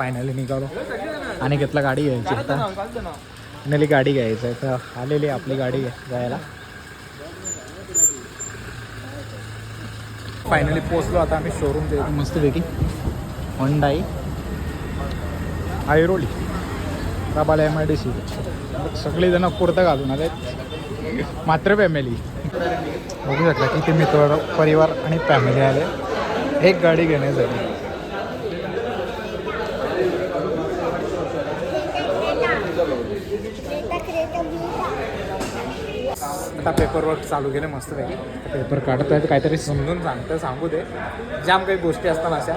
Finally निघालो. आणि घेतला गाडी घ्यायची आता. फायनली गाडी घ्यायचं आहे. तर आलेली आपली गाडी घ्यायला फायनली पोचलो आता आम्ही शोरूम ते मस्तपैकी Hyundai Airoli Rabale M I D C सगळेजण कुर्ता घालून आले मात्र फॅमिली बघू शकता किती मित्र परिवार आणि फॅमिली आले. एक गाडी घेण्यासाठी. आता पेपर वर्क चालू केले मस्तपैकी पेपर काढत आहेत काहीतरी समजून सांगतं सांगू दे. जाम काही गोष्टी असतात अशा.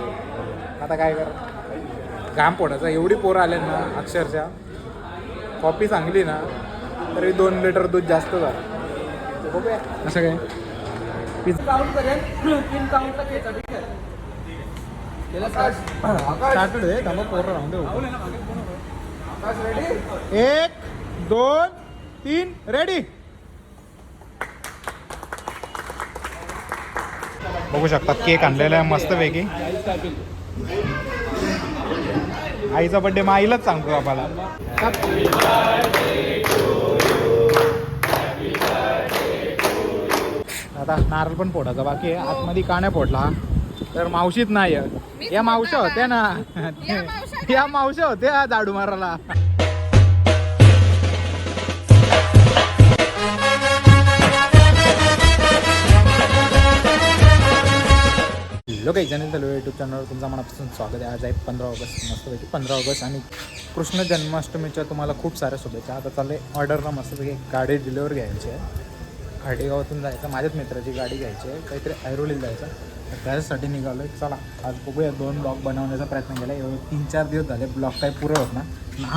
आता काय कर? घाम पडायचा. एवढी पोरं आले ना अक्षरशः. कॉपी चांगली ना तरी दोन लिटर दूध जास्त झालं. बघूया. असं काय? एक दोन तीन रेडी बघू शकता केक आणलेला आहे मस्तपैकी. आईचा बड्डे मग आईलाच सांगतो आम्हाला. आता नारळ पण फोडायचा बाकी आतमध्ये का नाही फोडला. तर मावशीत नाही. या मावशा होत्या ना. या मावशा होत्या झाडू मारायला. हॅलो काही चॅनल चालू यूट्यूब चॅनलवर तुमचं मनापासून स्वागत आहे. आज आहे पंधरा ऑगस्ट मस्तपैकी पंधरा ऑगस्ट आणि कृष्ण जन्माष्टमीच्या तुम्हाला खूप साऱ्या शुभेच्छा. आता चालले ऑर्डरला मस्तपैकी गाडी डिलिव्हर घ्यायची आहे. खाडेगावातून जायचं माझ्याच मित्राची गाडी घ्यायची आहे. काहीतरी ऐरोलीला जायचं तर त्याच्यासाठी निघालो आहे चला आज बघूया दोन ब्लॉग बनवण्याचा प्रयत्न केला एवढे तीन चार दिवस झाले ब्लॉग काही पुरे होत ना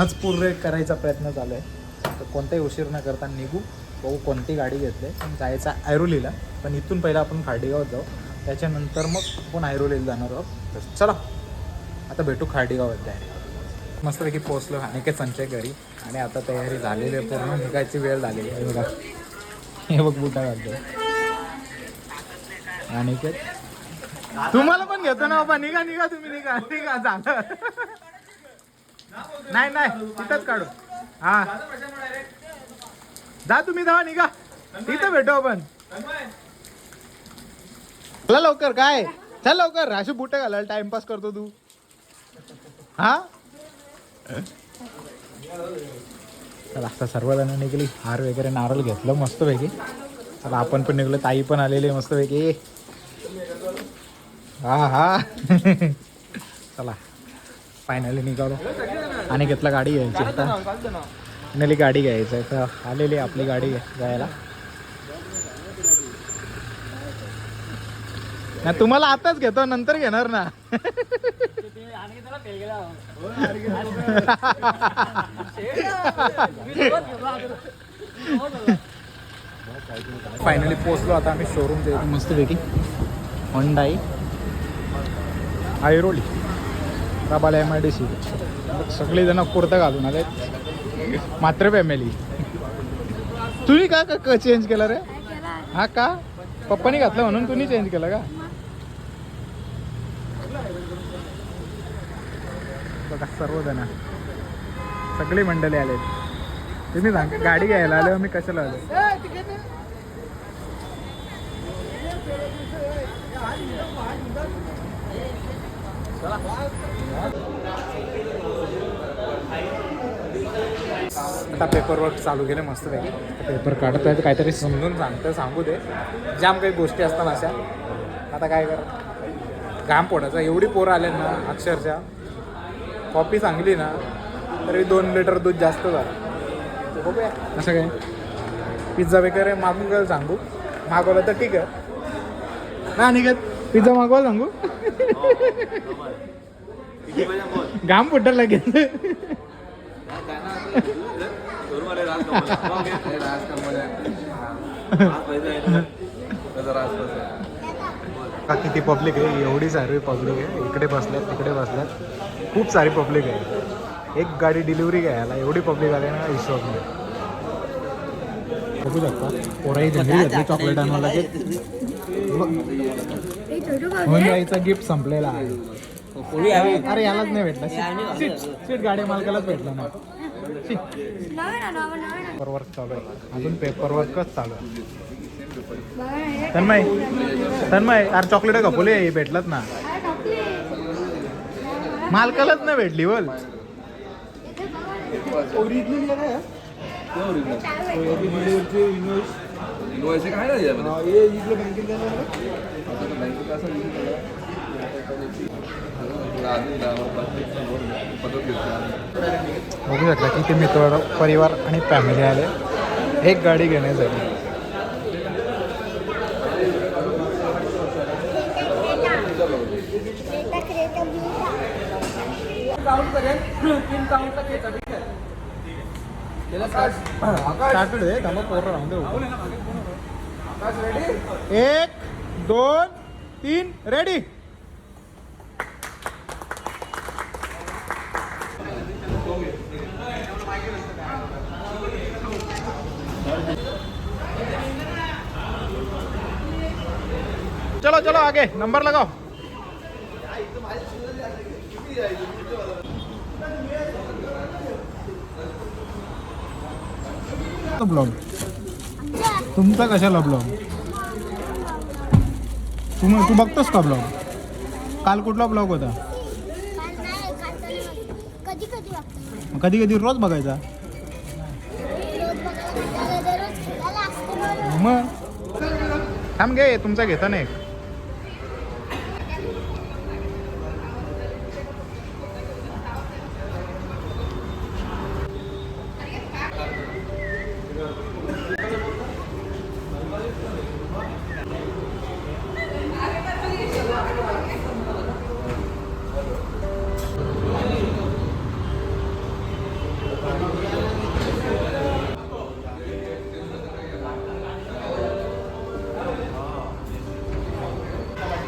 आज पुरे करायचा प्रयत्न चालू आहे तर कोणताही उशीर न करता निघू. बघू कोणती गाडी घेतली. पण जायचं ऐरोलीला. पण इथून पहिला आपण खाडेगावात जाऊ. त्याच्यानंतर मग आपण ऐरोलीला जाणार आहोत. तर चला आता भेटू खाडेगावात डायरेक्ट मस्तपैकी पोहोचलो अनेक संचय घरी. आणि आता तयारी झालेली आहे पूर्ण निघायची वेळ झालेली आहे. बघा. हे बघ बुटा घालतो आणि तुम्हाला पण घेतो ना बाबा. निघा निघा तुम्ही निघा निघा झालं. नाही नाही तिथंच काढू. हा. जा तुम्ही जावा निघा. तिथं भेटू आपण. चला लवकर काय? चल लवकर. अशी बुट घालायला टाइमपास करतो तू. हा? चला आता सर्वजण निघली. हार वगैरे नारळ घेतलं मस्तपैकी. चला आपण पण निघलो. ताई पण आलेली आहे मस्तपैकी. हा हा. चला फायनली निघालो. आणि घेतला गाडी घ्यायची आता. फायनली गाडी घ्यायचं आहे. तर आलेली आहे आपली गाडी घ्यायला. ना तुम्हाला आताच घेतो नंतर घेणार ना. फायनली पोचलो आता आम्ही शोरूम ते मस्तपैकी Hyundai Airoli Rabale M I D C सगळेजण कुर्ता घालून आले. मात्र फॅमिली तुम्ही का का चेंज केलं रे? हा का? पप्पानी घातलं म्हणून तुम्ही चेंज केलं का? बघा सर्वजण. सगळी मंडळी आले तुम्ही सांग गाडी घ्यायला आलो मी कशाला आलो? आता पेपर वर्क चालू केले मस्तपैकी पेपर काढत आहेत काहीतरी समजून सांगतं सांगू दे. जाम काही गोष्टी असतात अशा. आता काय कर? घाम पडायचा एवढी पोरं आले ना अक्षरशः. कॉपी चांगली ना तरी दोन लिटर दूध जास्त झालं. बघूया. असं काय? पिझ्झा वगैरे मागून काय सांगू. मागवलं तर ठीक आहे. ना निघत. पिझ्झा मागवायला सांगू? घाम फुटलं लगेच. का किती पब्लिक आहे? एवढी सारी पब्लिक आहे. इकडे बसल्यात तिकडे बसल्यात. खूप सारी पब्लिक आहे. एक गाडी डिलिव्हरी घ्यायला एवढी पब्लिक आली ना विश्वास नाही. बघू शकता. पोराही जनरी घेतली चॉकलेट आणवायला की गिफ्ट संपलेला आहे. अरे यालाच नाही भेटला. सीट सीट गाडी मालकालाच भेटला ना पेपर वर्क चालू आहे. अजून पेपर वर्कच चालू आहे. तन्मय तन्मय अरे चॉकलेट कपवले भेटलात ना. मालकालाच नाही भेटली बोल. वैसे काय नाही बघू शकता किती मित्र परिवार आणि फॅमिली आले. एक गाडी घेण्यासाठी. स्टार्टेड आहे थांबा पोरं राहून एक दोन तीन रेडी चलो चलो आगे नंबर लगाओ ब्लॉग तुमचा कशाला ब्लॉग तू तू बघतोस का ब्लॉग काल कुठला ब्लॉग होता? कधी कधी रोज बघायचा. मग? थांब घे तुमचा घेता नाही.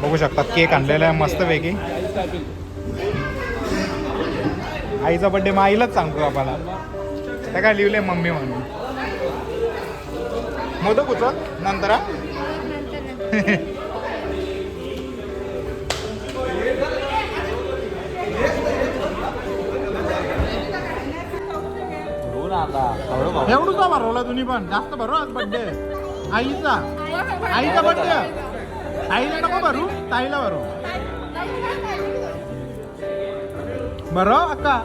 बघू शकता केक आणलेला आहे मस्तपैकी आईचा बड्डे मग आईलाच सांगतो आम्हाला. त्या काय लिहिले मम्मी म्हणून. मोदक उचल नंतर एवढूचा भरवला तुम्ही पण? जास्त भरव आज बड्डे आईचा. आईचा बड्डे आईला नको भरू ताईला भरू बरो? अक्का.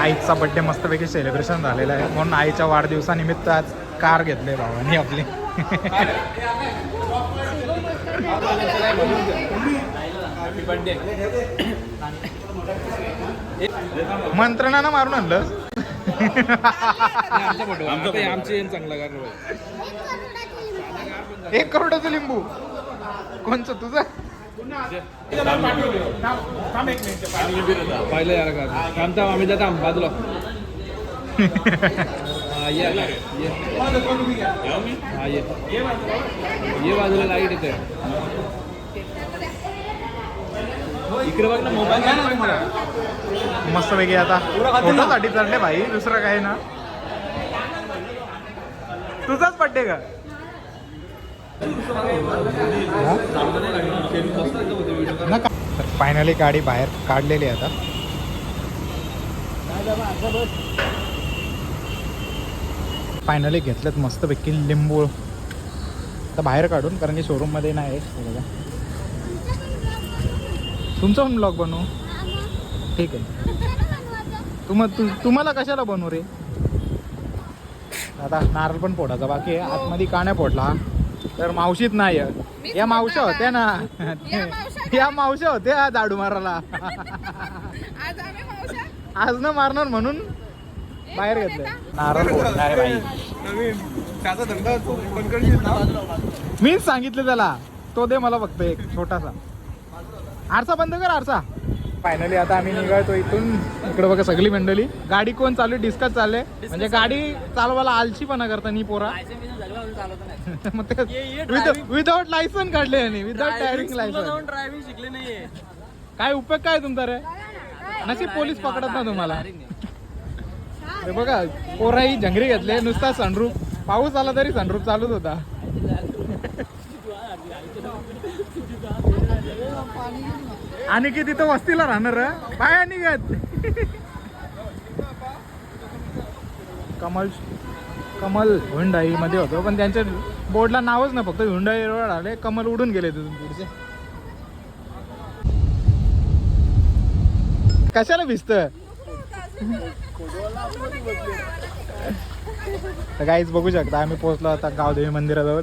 आईचा बड्डे मस्तपैकी सेलिब्रेशन झालेला आहे. म्हणून आईच्या वाढदिवसानिमित्त आज कार घेतले भावानी आपली. मंत्रणानं मारून आणलं. आमचे चांगला कारण एक करोडाची लिंबू. कोणचं? तुझं? पाहिलं यार का थांब थांब आम्ही जाता बाजूला हा ये आता, ये हा ये ये बाजूला लाइट येते इकडे बघ ना? मोबाईल तुम्हाला मस्तपैकी आता फोटोसाठी चालले भाई दुसरं काय ना. तुझाच बड्डे का? तर फायनली गाडी बाहेर काढलेली आहे आता. फायनली घेतलेत मस्तपैकी लिंबू. आता बाहेर काढून कारण की शोरूममध्ये नाही आहे. तुमचा पण ब्लॉग बनवू? ठीक आहे. तुम तु तुम्हाला कशाला बनवू रे? आता नारळ पण फोडायचा बाकी आतमध्ये का नाही पोडला तर मावशीत नाही. आहे. या मावशा होत्या ना. या मावशा होत्या झाडू मारायला. आज न मारणार म्हणून बाहेर घेतलं नारळ मीच सांगितलं त्याला. तो दे मला फक्त एक छोटासा. आरसा बंद कर आरसा. फायनली आता आम्ही निघायचो इथून. इकडे बघा सगळी मंडळी. गाडी कोण चालू? डिस्कस चालले म्हणजे गाडी चालवायला आलशीपणा करता नी पोरा. मग विदाउट लायसन काढले यांनी. विदाउट ड्रायव्हिंग लायसन ड्रायव्हिंग शिकले नाहीये. काय उपयोग काय तुमचा रे? नशीब पोलीस पकडत ना तुम्हाला. हे बघा पोराही जंगरी घेतले नुसता सनरूप पाऊस आला तरी सनरूप चालूच होता. आणि की तिथं वस्तीला राहणार रे? बाया निघत. कमल कमल हुंडाई मध्ये होतो पण त्यांच्या बोर्डला नावच नाही फक्त हुंडाई रोड आले कमल उडून गेले तिथून पुढचे. कशाला भिजत तर काहीच बघू शकता आम्ही पोहोचलो आता गावदेवी मंदिराजवळ.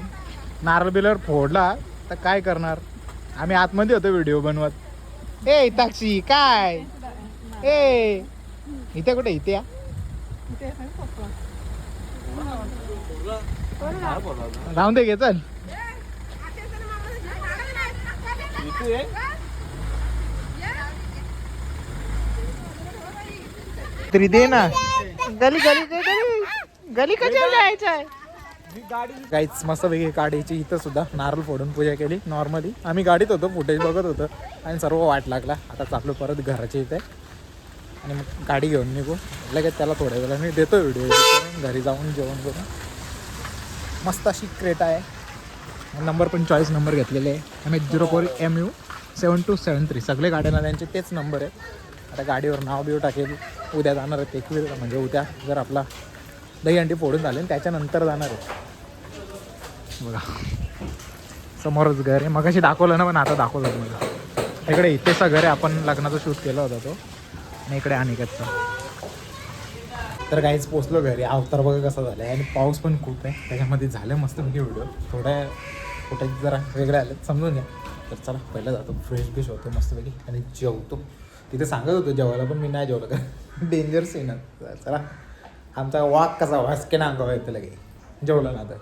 नारळ बिलर फोडला तर काय करणार? आम्ही आतमध्ये होतो व्हिडिओ बनवत. ए ताक्षी काय ए इथे कुठे इथे या राहून दे घे चल तरी दे ना गली गली गली गली कशाला जायचं काहीच मस्त वेगळी गाडीची इथं सुद्धा नारळ फोडून पूजा केली नॉर्मली आम्ही गाडीत होतो फुटेज बघत होतो आणि सर्व वाट लागला. आता चाललो परत घराच्या इथे. आणि मग गाडी घेऊन निघू. लगेच त्याला थोड्या वेळा मी देतो व्हिडिओ घरी जाऊन जेवण करून. मस्त अशी क्रेटा आहे. नंबर पण चॉईस नंबर घेतलेले आहे. M H zero four M U seven two seven three सगळे गाड्यांना त्यांचे तेच नंबर आहे आता गाडीवर नाव बिव टाकेल. उद्या जाणार आहेत एकवीर म्हणजे उद्या जर आपला दहीहंडी फोडून झाले त्याच्यानंतर जाणार आहे. बघा. समोरच घर आहे. मगाशी दाखवलं ना पण आता दाखवलं तुम्हाला. इकडे इथेचा घर आहे. आपण लग्नाचा शूट केला होता तो. आणि इकडे अनिकेतचा. तर काहीच पोचलो घरी. अवतार बघा कसा झाला आणि पाऊस पण खूप आहे. त्याच्यामध्ये झालं मस्त म्हणजे व्हिडिओ थोड्या फुटेज जरा वेगळे आले समजून घ्या. तर चला पहिलं जातो. फ्रेश बिश होतो मस्तपैकी आणि जेवतो. तिथे सांगत होतो जेवायला पण मी नाही जेवलं. का डेंजर सीन चला. आमचा वाक कसा वासके ना अंगावर येतं लगे. जेवलं ना तर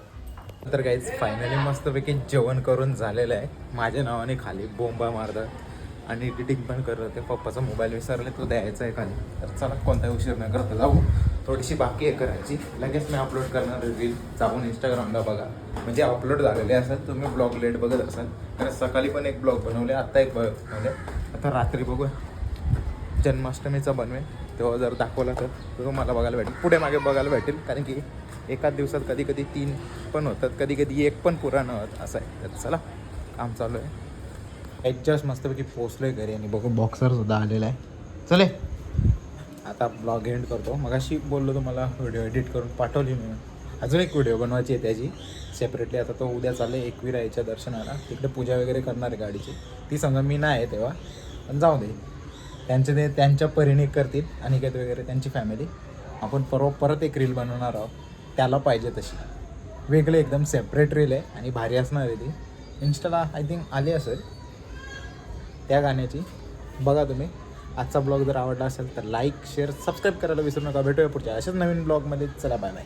तर काहीच फायनली मस्तपैकी जेवण करून झालेलं आहे. माझ्या नावाने खाली बोंबा मारतात. आणि एडिटिंग पण करत होते. पप्पाचा मोबाईल विसरले तो द्यायचा आहे खाली. तर चला कोणताही उशीर न करता जाऊ. थोडीशी बाकी आहे करायची. लगेच मी अपलोड करणार रील जाऊन इंस्टाग्रामला बघा. म्हणजे अपलोड झालेले असेल तुम्ही ब्लॉग लेट बघत असाल. कारण सकाळी पण एक ब्लॉग बनवले आत्ता एक बनवले. आता रात्री बघूया. जन्माष्टमीचा बनवेल. तेव्हा जर दाखवला तर तो तुम्हाला बघायला भेटेल. पुढे मागे बघायला भेटेल कारण की एकाच दिवसात कधी कधी तीन पण होतात कधी कधी एक पण पुरा न होत असं आहे. तर चला काम चालू आहे. ॲडजस्ट मस्तपैकी पोचलोय घरी आणि बघू बॉक्सर सुद्धा आलेला आहे. चले. आता ब्लॉग एंड करतो. मगाशी बोललो तुम्हाला व्हिडिओ एडिट करून पाठवली मी. अजून एक व्हिडिओ बनवायची आहे त्याची सेपरेटली आता तो उद्या चालले एकवीर याच्या दर्शनाला. तिकडे पूजा वगैरे करणार आहे गाडीची. ती समजा मी नाही आहे तेव्हा. पण जाऊ दे. त्यांचे ते त्यांच्या परीने करतील अनिकेत वगैरे त्यांची फॅमिली आपण परवा परत एक रील बनवणार आहोत. त्याला पाहिजे तशी. वेगळे एकदम सेपरेट रील आहे आणि भारी असणार आहे ती. इन्स्टाला आय थिंक आली असेल. त्या गाण्याची. बघा तुम्ही. आजचा ब्लॉग जर आवडला असेल तर लाईक शेअर सबस्क्राईब करायला विसरू नका. भेटूया पुढच्या अशाच नवीन ब्लॉगमध्ये चला बाय बाय